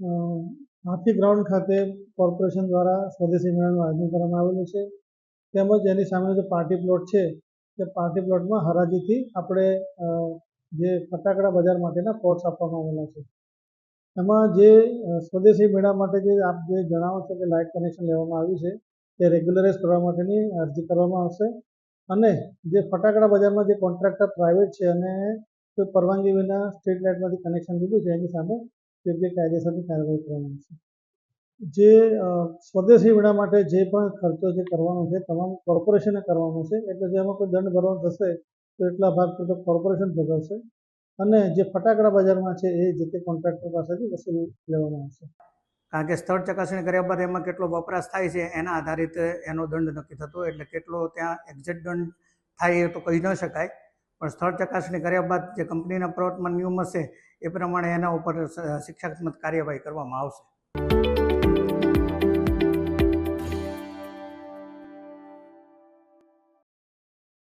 હાથી ground ખાતે corporation દ્વારા સ્વદેશી મેળાનું આયોજન કરવામાં આવેલું છે. તેમજ એની સામે જે પાર્ટી પ્લોટ છે, તે પાર્ટી પ્લોટમાં હરાજીથી આપણે જે ફટાકડા બજાર માટેના પોટ્સ આપવામાં આવેલા છે. એમાં જે સ્વદેશી મેળા માટે જે આપ જે જણાવો છો કે લાઇટ કનેક્શન લેવામાં આવ્યું છે, તે રેગ્યુલરાઇઝ કરવા માટેની અરજી કરવામાં આવશે. અને જે ફટાકડા બજારમાં જે કોન્ટ્રાક્ટર પ્રાઇવેટ છે અને કોઈ પરવાનગી વિના સ્ટ્રીટ લાઇટમાંથી કનેક્શન લીધું છે, એની સામે યોગ્ય કાયદેસરની કાર્યવાહી કરવામાં આવશે જે સ્વદેશી મેળા માટે જે પણ ખર્ચો જે કરવાનો છે, તમામ કોર્પોરેશને કરવાનો છે, એટલે જેમાં કોઈ દંડ ભરવાનો થશે, તો એટલા ભાગ તો કોર્પોરેશન ભોગવશે અને જે ફટાકડા બજારમાં છે, એ જે તે કોન્ટ્રાક્ટર પાસેથી વસૂલ લેવામાં આવશે. કારણ કે સ્થળ ચકાસણી કર્યા બાદ એમાં કેટલો વપરાશ થાય છે, એના આધારિત એનો દંડ નક્કી થતો એટલે કેટલો ત્યાં એક્ઝેક્ટ દંડ થાય એ તો કહી ન શકાય. પણ સ્થળ ચકાસણી કર્યા બાદ જે કંપનીના પ્રવર્તમાન નિયમ હશે એ પ્રમાણે એના ઉપર શિક્ષાત્મક કાર્યવાહી કરવામાં આવશે.